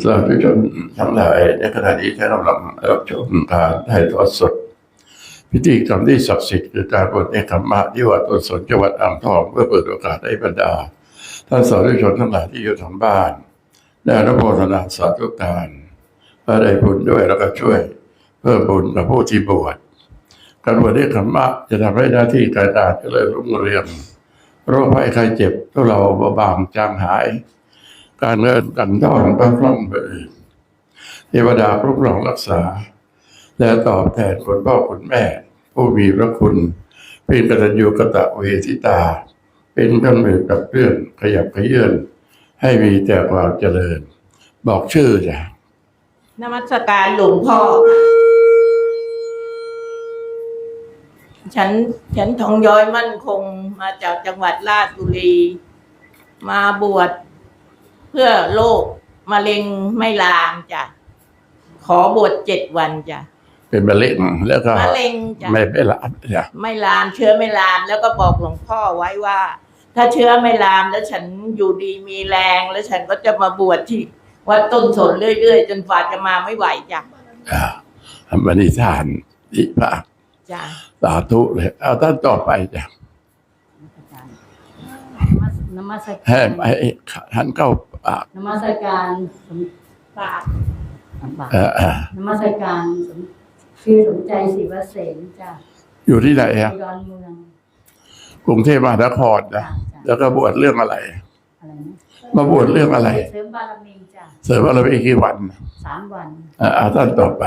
สาธุชนทั้งหลายในขณะนี้ท่านกำลังรับชมการถ่ายทอดสด พิธีกรรมที่ศักดิ์สิทธิ์คือการบวชเนคขมมะที่วัดต้นสนจังหวัดอ่างทองเพื่อเปิดโอกาสให้บรรดาท่านสาธุชนทั้งหลายที่อยู่ทางบ้านได้รับโมทนาสาธุการเพื่อได้บุญด้วยแล้วก็ช่วย เพิ่มบุญกับผู้ที่บวชการบวชเนคขมมะจะทำให้หน้าที่การงานเจริญรุ่งเรืองโรคภัยไข้เจ็บทุเราเบาบางจางหาย การเงินกันดอนบ้างร่องเบิดเทวดาคุ้มครองรักษา และตอบแทนคุณพ่อคุณแม่ ผู้มีพระคุณ เป็นกตัญญูกตะเวทิตา เป็นกำเนิดกับเรื่องขยับขยื่นให้มีแต่ความเจริญ บอกชื่อจ้ะนมัสการหลวงพ่อ ฉันฉันทองย้อยมั่นคงมาจากจังหวัดราชบุรี มาบวช เพื่อโรคมะเร็งไม่ลามจ้ะขอบวชเจ็ดวันจ้ะเป็นมะเร็งแล้วก็มะเร็งจ้ะไม่ไม่รับจ้ะไม่ลามเชื้อไม่ลามแล้วก็บอกหลวงพ่อไว้ว่า ถ้าเชื้อไม่ลามแล้วฉันอยู่ดีมีแรง แล้วฉันก็จะมาบวชที่วัดต้นสนเรื่อยๆ จนฝ่าจะมาไม่ไหวจ้ะอ่าทำบริทานอิพระจ้ะสาธุเลยเอาท่านต่อไปจ้ะนมัสให้การให้ท่านเข้า ปากนมัสการสมฝากบาทเออเออนมัสการสมชื่อสมใจศรีวเสนจ้ะอยู่ที่ไหนอะดอนเมืองกรุงเทพมหานครนะจ้ะจ้ะแล้วก็บวชเรื่องอะไรอะไรนะมาบวชเรื่องอะไร เสริมบารมีจ้ะเสริมอะไรอีกกี่วันสามวันอ่าเอาท่านต่อไป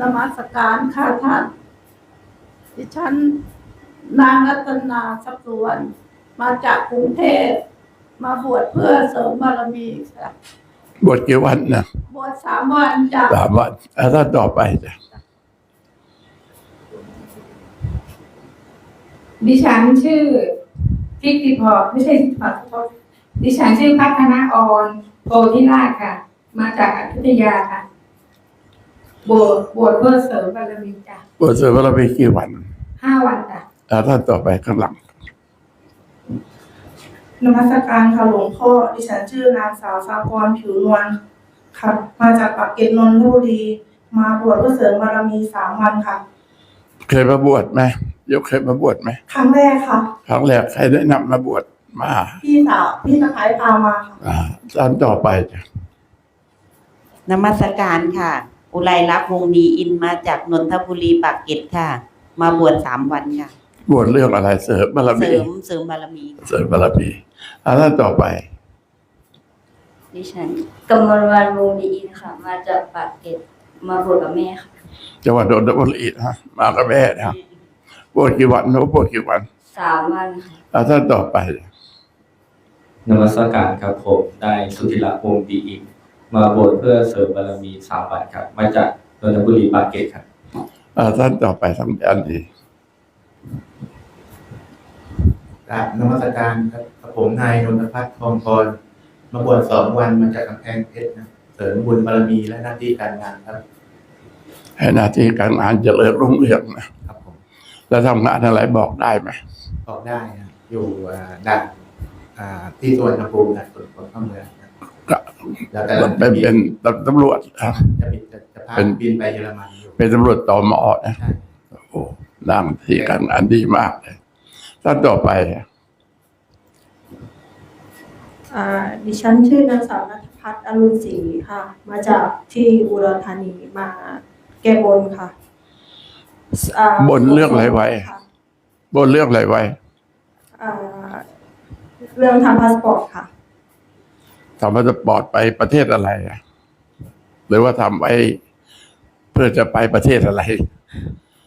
นมัสการค่ะท่านดิฉันนางรัตนาทรัพย์สุวรรณมาจากกรุงเทพ มาบวชเพื่อเสริมบารมีค่ะบวชกี่วันนะบวชสามวันจ้ะสามวันเอาท่านต่อไปจ้ะดิฉันชื่อทิติพรไม่ใช่ทิติพรขอโทษดิฉันชื่อพัฒนาออนโพธิราชค่ะ มาจากอยุธยาค่ะ บวชบวชเพื่อเสริมบารมีจ้ะบวชเสริมอะไรกี่วันห้าวันจ้ะเอาท่านต่อไปข้างหลัง นมัสการค่ะหลวงพ่อ ดิฉันชื่อนางสาวสากรผิวนวลค่ะ มาจากปากเกร็ดนนทบุรี มาบวชเพื่อเสริมบารมีสามวันค่ะ เคยมาบวชไหมยกเคยมาบวชไหมครั้งแรกค่ะ ครั้งแรกใครแนะนำมาบวชมา พี่สาวพี่สะพ้ายพามาค่ะ อ่าท่านต่อไปจ้ะนมัสการค่ะ อุไรรักษ์วงดีอินมาจากนนทบุรีปากเกร็ดค่ะ มาบวชสามวันค่ะ บวชเรื่องอะไรเสริมบารเสมีริมเสริมบารมีค่ะเสริมบารมีเอาท่านต่อไปดิฉันกำมลวันวงดีอินค่ะ มาจากปากเกร็ดมาบวชกับแม่ค่ะจังหวัดนนทบุรีนะ มากับแม่นะบวชกี่วันหนูบวชกี่วันสามวันค่ะเอาท่านต่อไป นมัสการครับผมได้สุธิระวงศ์ดีอิกมาบวชเพื่อเสริมบารมีสามวันครับ มาจากนนทบุรีปากเกร็ดครับเอาท่านต่อไปทำอันดี ก ราบนมัสการครับผมนายนนทพัฒน์ทองพรมาบวชสองวันมาจากกำแพงเพชรนะเสริมบุญบารมีและหน้าที่การงานครับให้หน้าที่การงานเจริญรุ่งเรืองนะครับผมแล้วทำงานอะไรบอกได้ไหมบอกได้นะอยู่อ่าด่านอ่าที่ตัวนภูมิด่านตรวจคนเข้าเมืองนะก็แล้วแต่เป็นเป็นตำรวจนะจะบินจะจะพาเป็นบินไปเยอรมันอยู่เป็นตำรวจตอมอนะใช่โอ้หน้าที่การงานดีมากเลย ท่านต่อไปอ่าดิฉันชื่อนางสาวนัทพัฒน์อรุณศรีค่ะ มาจากที่อุดรธานีมาแก้บนค่ะอ่าบนเรื่องอะไรไว้ ค่ะบนเรื่องอะไรไว้ อ่าเรื่องทำพาสปอร์ตค่ะ ทำพาสปอร์ตไปประเทศอะไรอะหรือว่าทำไว้เพื่อจะไปประเทศอะไร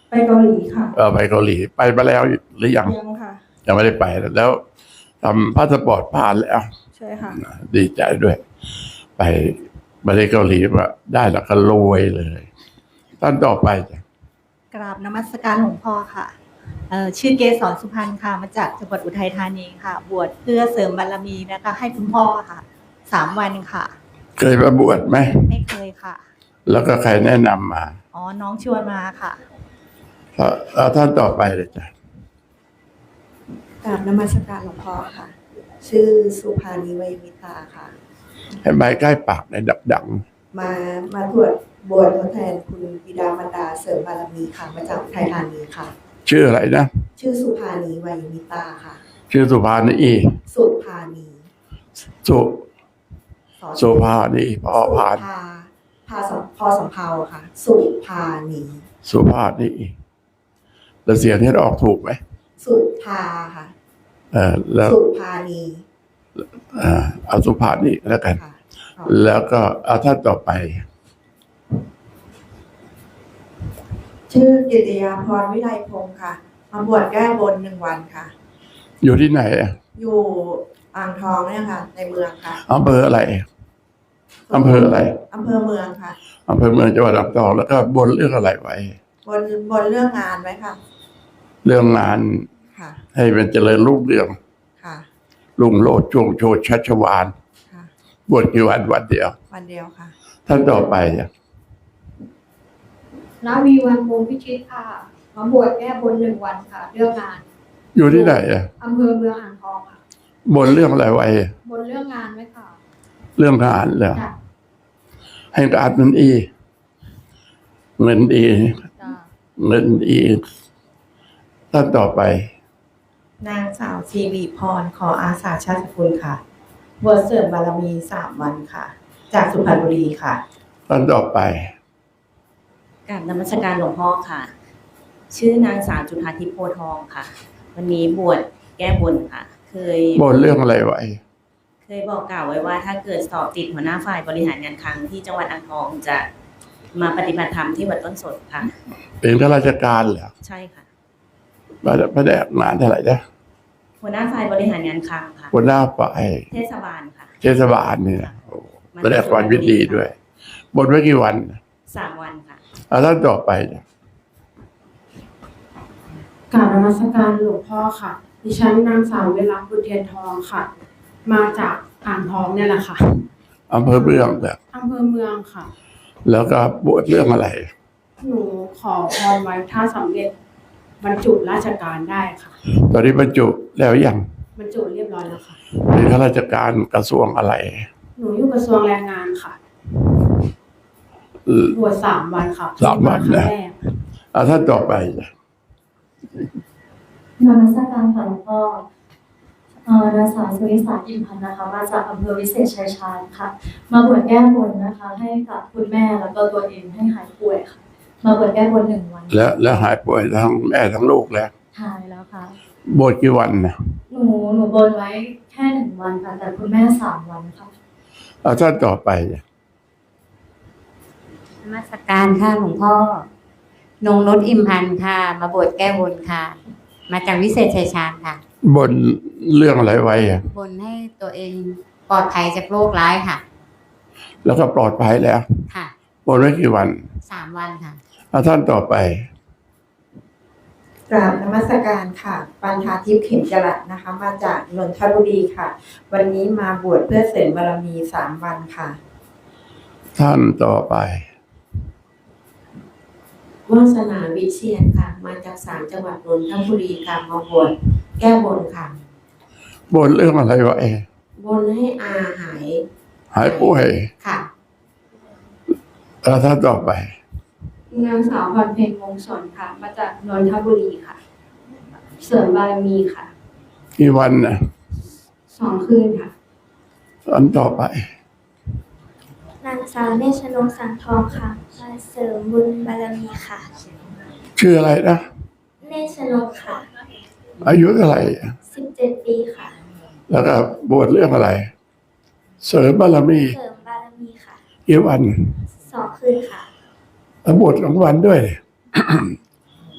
ไปเกาหลีค่ะ เออไปเกาหลีไปมาแล้วหรือยังยังค่ะ ยังไม่ได้ไปแล้วทำพาสปอร์ตผ่านแล้วใช่ค่ะดีใจด้วย ไปประเทศเกาหลีว่าได้แล้วก็รวยเลยท่านต่อไปจ้ะกราบนมัสการหลวงพ่อค่ะเอ่อชื่อเกสรสุพรรณค่ะ มาจากจังหวัดอุทัยธานีค่ะ บวชเพื่อเสริมบารมีนะคะให้คุณพ่อค่ะสามวันค่ะ เคยมาบวชไหมไม่เคยค่ะ แล้วก็ใครแนะนำมา อ๋อ น้องชวนมาค่ะเอาเอาท่านต่อไปเลยจ้ะ กราบนมัสการหลวงพ่อค่ะ ชื่อสุภานีไวยมิตาค่ะให้ไม้ใกล้ปากในดับดังมามาตรวจบวชทดแทนคุณบิดามารดาเสริมบารมีค่ะ มาจากอุทัยธานีค่ะ ชื่ออะไรนะ ชื่อสุภานีวัยมิตาค่ะ ชื่อสุภานี สุภานี สุสอสุภานีพอพานพาพาสมพอสำเภาค่ะ สุภานีสุภานีแล้วเสียงนี้ออกถูกไหม สุภาค่ะ เออแล้วสุภานีเอ่อเอาสุภานีแล้วกัน ค่ะแล้วก็เอาท่านต่อไป ชื่อกิติยาพรวิไลพงศ์ค่ะมาบวชแก้บนหนึ่งวันค่ะ อยู่ที่ไหนอะอยู่อ่างทองเนี่ยค่ะ ในเมืองค่ะอำเภออะไรอำเภออะไรอำเภอเมืองค่ะ อำเภอเมืองจังหวัดอ่างทองแล้วก็บนเรื่องอะไรไว้ บนบนเรื่องงานไว้ค่ะ เรื่องงานค่ะ ให้เป็นเจริญรุ่งเรืองค่ะลุงโลดจวงโชดชัชวานค่ะ บวชกี่วันวันเดียว วันเดียวค่ะ ท่านต่อไปอะนาวีวันวงศ์พิชิตค่ะ มาบวชแก้บนหนึ่งวันค่ะ เรื่องงานอยู่ที่ไหนอะอำเภอเมืองอ่างทองค่ะ บนเรื่องอะไรไว้บนเรื่องงานไว้ค่ะเรื่องงานเหรอจ้ะให้การเงินอีเงินดี จ้ะ เงินดีท่านต่อไป นางสาวสิริพร ขออาสาชาติคุณค่ะบวชเสริมบารมีสามวันค่ะ จากสุพรรณบุรีค่ะท่านต่อไปกราบนมัสการหลวงพ่อค่ะ ชื่อนางสาวจุฑาทิพย์โพทองค่ะ วันนี้บวชแก้บนค่ะ เคยบนเรื่องอะไรไว้ เคยบอกกล่าวไว้ว่าถ้าเกิดสอบติดหัวหน้าฝ่ายบริหารงานคลังที่จังหวัดอ่างทองจะมาปฏิบัติธรรมที่วัดต้นสนค่ะ เป็นข้าราชการเหรอใช่ค่ะ มาแผนกงานเท่าไหร่นะหัวหน้าฝ่ายบริหารงานคลังค่ะ หัวหน้าฝ่ายเทศบาลค่ะ เทศบาลเนี่ยโอ้แผนกความวิธีด้วยบนไว้กี่วันสามวันค่ะเอาท่านต่อไปนะกราบนมัสการหลวงพ่อค่ะ ดิฉันนางสาวเวลักษณ์บุญเทียนทองค่ะ มาจากอ่างทองเนี่ยแหละค่ะอำเภอเมืองเนี่ยอำเภอเมืองค่ะ แล้วก็บวชเรื่องอะไร หนูขอพรไว้ถ้าสำเร็จ บรรจุราชการได้ค่ะ ตอนนี้บรรจุแล้วยังบรรจุเรียบร้อยแล้วค่ะเป็นข้าราชการกระทรวงอะไร หนูอยู่กระทรวงแรงงานค่ะเออบวชสามวันค่ะสามวันครั้นะงแรกเอาท่านต่อไปนะนมัสการค่ะหลวงพ่อเอ่อนางสาวสุวิสาอิมพันธ์นะคะ มาจากอำเภอวิเศษชัยชาญค่ะ มาบวชแก้บนนะคะ ให้กับคุณแม่แล้วก็ตัวเองให้หายป่วยค่ะ มาบวชแก้บนหนึ่งวันแล้วแล้วหายป่วยทั้งแม่ทั้งลูกแล้วหายแล้วค่ะบวชกี่วันนะหนูหนูบนไว้แค่หนึ่งวันค่ะ แต่คุณแม่สามวันค่ะเอาท่านต่อไปนะนมัสการค่ะหลวงพ่อนงนุชอิมพันธ์ค่ะ มาบวชแก้บนค่ะ มาจากวิเศษชัยชาญค่ะ บนเรื่องอะไรไว้อะบนให้ตัวเองปลอดภัยจากโรคร้ายค่ะ แล้วก็ปลอดภัยแล้วค่ะ บนไว้กี่วันสามวันค่ะเอาท่านต่อไปกราบนมัสการค่ะ ปันธาทิพย์เข็มจรัสนะคะ มาจากนนทบุรีค่ะ วันนี้มาบวชเพื่อเสริมบารมีสามวันค่ะ ท่านต่อไปวาสนาวิเชียนค่ะ มาจากสามจังหวัดนนทบุรีค่ะมาบวชแก้บนค่ะบนเรื่องอะไรไว้บนให้อาหาย หายป่วยค่ะเอาท่านต่อไป นางสาวพรเพ็ญวงศ์สนค่ะ มาจากนนทบุรีค่ะ เสริมบารมีค่ะ กี่วันนะสองคืนค่ะท่านต่อไป นางสาวเนชนกสังทองค่ะ มาเสริมบุญบารมีค่ะ ชื่ออะไรนะ เนชนกค่ะ อายุเท่าไหร่สิบเจ็ดปีค่ะ แล้วก็บวชเรื่องอะไร เสริมบารมี เสริมบารมีค่ะ กี่วัน สองคืนค่ะ แล้วบวชกลางวันด้วย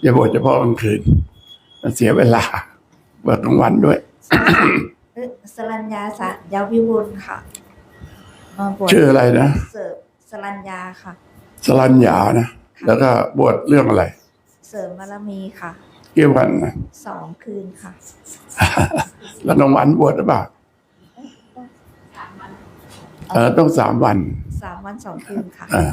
อย่าบวชเฉพาะกลางคืน มันเสียเวลาบวชกลางวันด้วยสรัญญาสะยาวิวุลค่ะมาบวชชื่ออะไรนะเสริมสรัญญาค่ะ สรัญญานะแล้วก็บวชเรื่องอะไร เสริมบารมีค่ะกี่วันนะสองคืนค่ะ แล้วกลางวันบวชหรือเปล่าเออต้องสามวันสามวันสองคืนค่ะอ่า